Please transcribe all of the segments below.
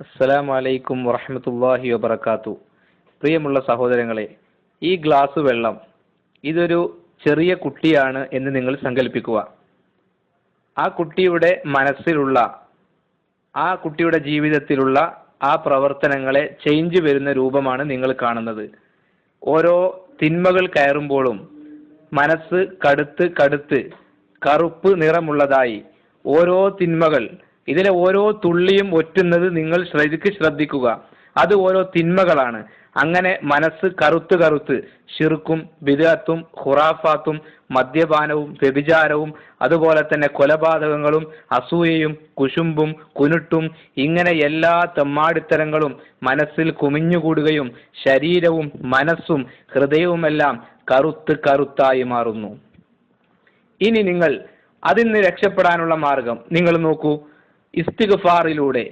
അസ്സലാമു വലൈക്കും വറഹമത്തല്ലാഹി വബർക്കാത്തു പ്രിയമുള്ള സഹോദരങ്ങളെ ഈ ഗ്ലാസ് വെള്ളം ഇതൊരു ചെറിയ കുട്ടിയാണ് എന്ന് നിങ്ങൾ സങ്കല്പിക്കുക ആ കുട്ടിയുടെ മനസ്സിലുള്ള ആ കുട്ടിയുടെ ജീവിതത്തിലുള്ള ആ പ്രവർത്തനങ്ങളെ ചേഞ്ച് വരുന്ന രൂപമാണ് നിങ്ങൾ കാണുന്നത്. ഓരോ തിന്മകൾ കയറുമ്പോഴും മനസ്സ് കടുത്ത് കടുത്ത് കറുപ്പ് നിറമുള്ളതായി ഓരോ തിന്മകൾ ഇതിലെ ഓരോ തുള്ളിയും ഒറ്റുന്നത് നിങ്ങൾ ശ്രദ്ധിക്ക് ശ്രദ്ധിക്കുക. അത് ഓരോ തിന്മകളാണ്. അങ്ങനെ മനസ്സ് കറുത്ത് കറുത്ത് ഷിർക്കും ബിദാത്തും ഖുറാഫാത്തും മദ്യപാനവും വ്യഭിചാരവും അതുപോലെ തന്നെ കൊലപാതകങ്ങളും അസൂയയും കുശുമ്പും കുനുട്ടും ഇങ്ങനെ എല്ലാ തെമ്മാടിത്തരങ്ങളും മനസ്സിൽ കുമിഞ്ഞുകൂടുകയും ശരീരവും മനസ്സും ഹൃദയവുമെല്ലാം കറുത്ത് കറുത്തായി മാറുന്നു. ഇനി നിങ്ങൾ അതിൽ നിന്ന് രക്ഷപ്പെടാനുള്ള മാർഗം നിങ്ങൾ നോക്കൂ. ഇസ്തിഗ്ഫാറിലൂടെ.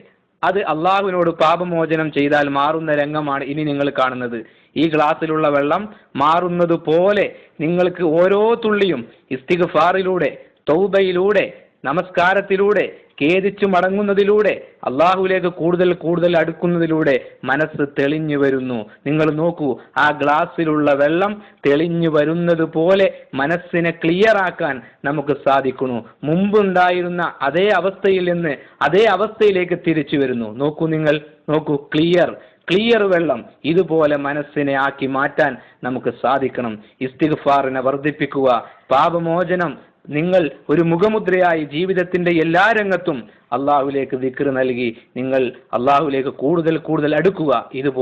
അത് അള്ളാഹുവിനോട് പാപമോചനം ചെയ്താൽ മാറുന്ന രംഗമാണ് ഇനി നിങ്ങൾ കാണുന്നത്. ഈ ഗ്ലാസ്സിലുള്ള വെള്ളം മാറുന്നത് പോലെ നിങ്ങൾക്ക് ഓരോ തുള്ളിയും ഇസ്തിഗ്ഫാറിലൂടെ തൗബയിലൂടെ നമസ്കാരത്തിലൂടെ ഖേദിച്ചു മടങ്ങുന്നതിലൂടെ അള്ളാഹുലേക്ക് കൂടുതൽ കൂടുതൽ അടുക്കുന്നതിലൂടെ മനസ്സ് തെളിഞ്ഞു വരുന്നു. നിങ്ങൾ നോക്കൂ ആ ഗ്ലാസ്സിലുള്ള വെള്ളം തെളിഞ്ഞു വരുന്നത് പോലെ മനസ്സിനെ ക്ലിയർ ആക്കാൻ നമുക്ക് സാധിക്കുന്നു. മുമ്പുണ്ടായിരുന്ന അതേ അവസ്ഥയിൽ നിന്ന് അതേ അവസ്ഥയിലേക്ക് തിരിച്ചു വരുന്നു. നോക്കൂ നിങ്ങൾ നോക്കൂ ക്ലിയർ ക്ലിയർ വെള്ളം ഇതുപോലെ മനസ്സിനെ ആക്കി മാറ്റാൻ നമുക്ക് സാധിക്കണം. ഇസ്തിഗ്ഫാറിനെ വർദ്ധിപ്പിക്കുക പാപമോചനം നിങ്ങൾ ഒരു മുഖമുദ്രയായി ജീവിതത്തിന്റെ എല്ലാ രംഗത്തും അള്ളാഹുലേക്ക് ദിക്ർ നൽകി നിങ്ങൾ അള്ളാഹുലേക്ക് കൂടുതൽ കൂടുതൽ അടുക്കുക. ഇതുപോലെ